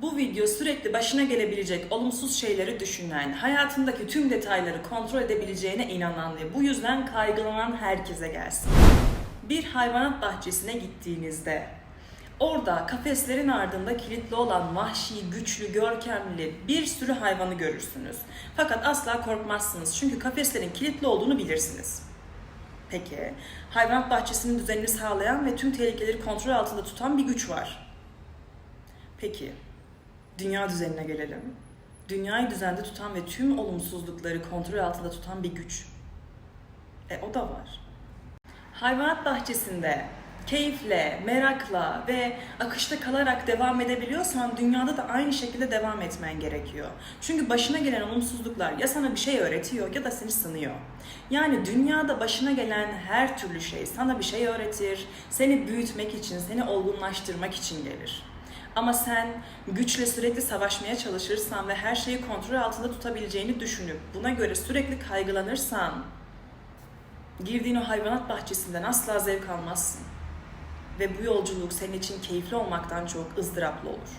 Bu video sürekli başına gelebilecek olumsuz şeyleri düşünen, hayatındaki tüm detayları kontrol edebileceğine inanan ve bu yüzden kaygılanan herkese gelsin. Bir hayvanat bahçesine gittiğinizde orada kafeslerin ardında kilitli olan vahşi, güçlü, görkemli bir sürü hayvanı görürsünüz. Fakat asla korkmazsınız çünkü kafeslerin kilitli olduğunu bilirsiniz. Peki, hayvanat bahçesinin düzenini sağlayan ve tüm tehlikeleri kontrol altında tutan bir güç var. Peki, dünya düzenine gelelim. Dünyayı düzende tutan ve tüm olumsuzlukları kontrol altında tutan bir güç. E o da var. Hayvanat bahçesinde keyifle, merakla ve akışta kalarak devam edebiliyorsan dünyada da aynı şekilde devam etmen gerekiyor. Çünkü başına gelen olumsuzluklar ya sana bir şey öğretiyor ya da seni sınıyor. Yani dünyada başına gelen her türlü şey sana bir şey öğretir, seni büyütmek için, seni olgunlaştırmak için gelir. Ama sen güçle sürekli savaşmaya çalışırsan ve her şeyi kontrol altında tutabileceğini düşünüp buna göre sürekli kaygılanırsan girdiğin o hayvanat bahçesinden asla zevk almazsın. Ve bu yolculuk senin için keyifli olmaktan çok ızdıraplı olur.